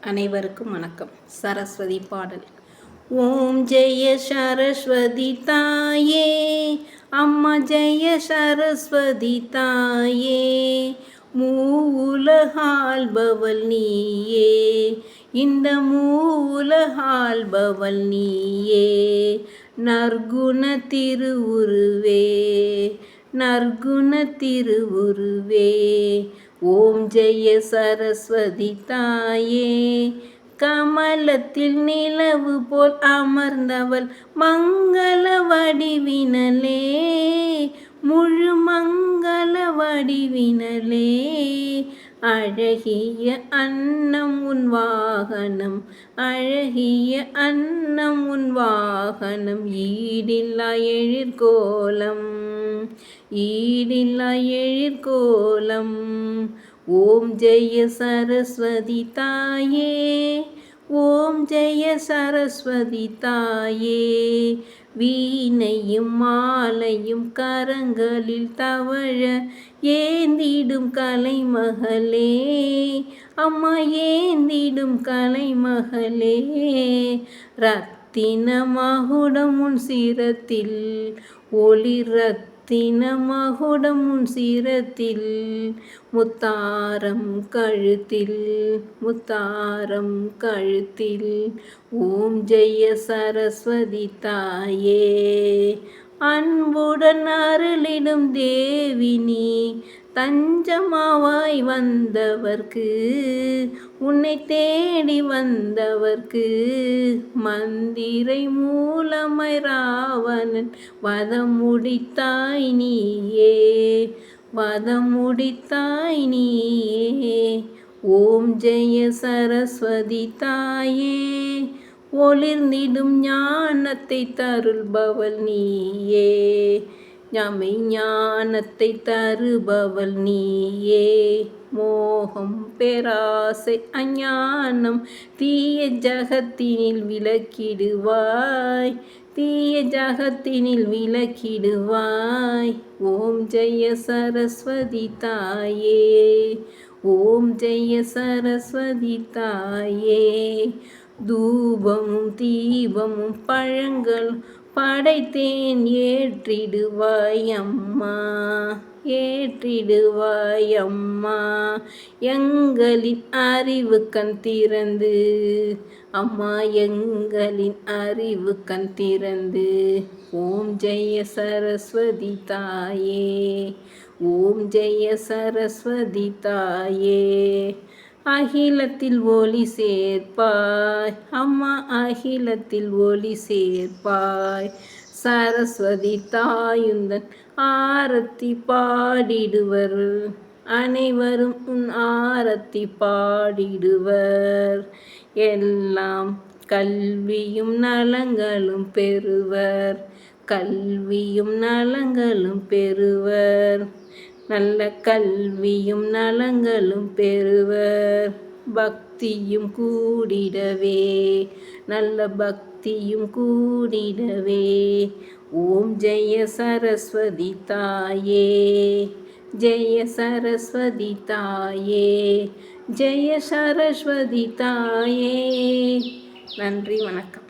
அனைவருக்கும் வணக்கம். சரஸ்வதி பாடல். ஓம் ஜெய சரஸ்வதி தாயே அம்மா ஜெய சரஸ்வதி தாயே மூவுலகாள்பவள் நீயே இந்த மூவுலகாள்பவள் நீயே நற்குண திருவுருவே நற்குண திருவுருவே ஓம் ஜெய சரஸ்வதி தாயே. கமலத்தில் நிலவு போல் அமர்ந்தவள் மங்கள வடிவினலே. முழு மங்கள வடிவினலே. அழகிய அன்னம் உன் வாகனம் அழகிய அன்னம் உன் வாகனம் ஈடில்லா எழிற்கோலம். ஈடில்லா எழிற்கோலம் ஓம் ஜெய சரஸ்வதி தாயே ஓம் ஜெய சரஸ்வதி தாயே. வீணையும் மாலையும் கரங்களில் தவழ ஏந்திடும் கலைமகளே அம்மா ஏந்திடும் கலைமகளே. ரத்தின மகுடம் உன் சிரத்தில் ஒளி ரத் தினமகுடம் சிரத்தில் முத்தாரம் கழுத்தில் முத்தாரம் கழுத்தில். ஓம் ஜெய சரஸ்வதி தாயே அன்புடன் அருளிடும் தேவினி தஞ்சமாவாய் வந்தவர்க்கு உன்னை தேடி வந்தவர்க்கு மந்திரை மூலமை ராவணன் வதம் முடித்தாய் நீயே வதம் முடித்தாய் நீயே ஓம் ஜெய சரஸ்வதி தாயே ஒளிர்ந்திடும் ஞானத்தை தருள்பவள் நீயே. ஞானத்தை தருபவள் நீயே. மோகம் பேராசை அஞ்ஞானம் தீய ஜகத்தினில் விளக்கிடுவாய். தீய ஜகத்தினில் விளக்கிடுவாய். ஓம் ஜெய சரஸ்வதி தாயே. ஓம் ஜெய சரஸ்வதி தாயே. தூபமும் தீபமும் பழங்கள் படைத்தேன் ஏற்றிடுவாய் அம்மா ஏற்றிடுவாய் அம்மா எங்களின் அறிவு கண் திறந்து அம்மா எங்களின் அறிவு கண் திறந்து. ஓம் ஜெய சரஸ்வதி தாயே ஓம் ஜெய சரஸ்வதி தாயே. அகிலத்தில் ஒளி சேர்ப்பாய். அம்மா அகிலத்தில் ஒளி சேர்ப்பாய். சரஸ்வதி தாயுந்தன் ஆரத்தி பாடிடுவர். அனைவரும் உன் ஆரத்தி பாடிடுவர். எல்லாம் கல்வியும் நலங்களும் பெறுவர். கல்வியும் நலங்களும் பெறுவர். நல்ல கல்வியும் நலங்களும் பெறுவர். பக்தியும் கூடிடவே நல்ல பக்தியும் கூடிடவே. ஓம் ஜெய சரஸ்வதி தாயே ஜெய சரஸ்வதி தாயே ஜெய சரஸ்வதி தாயே. நன்றி வணக்கம்.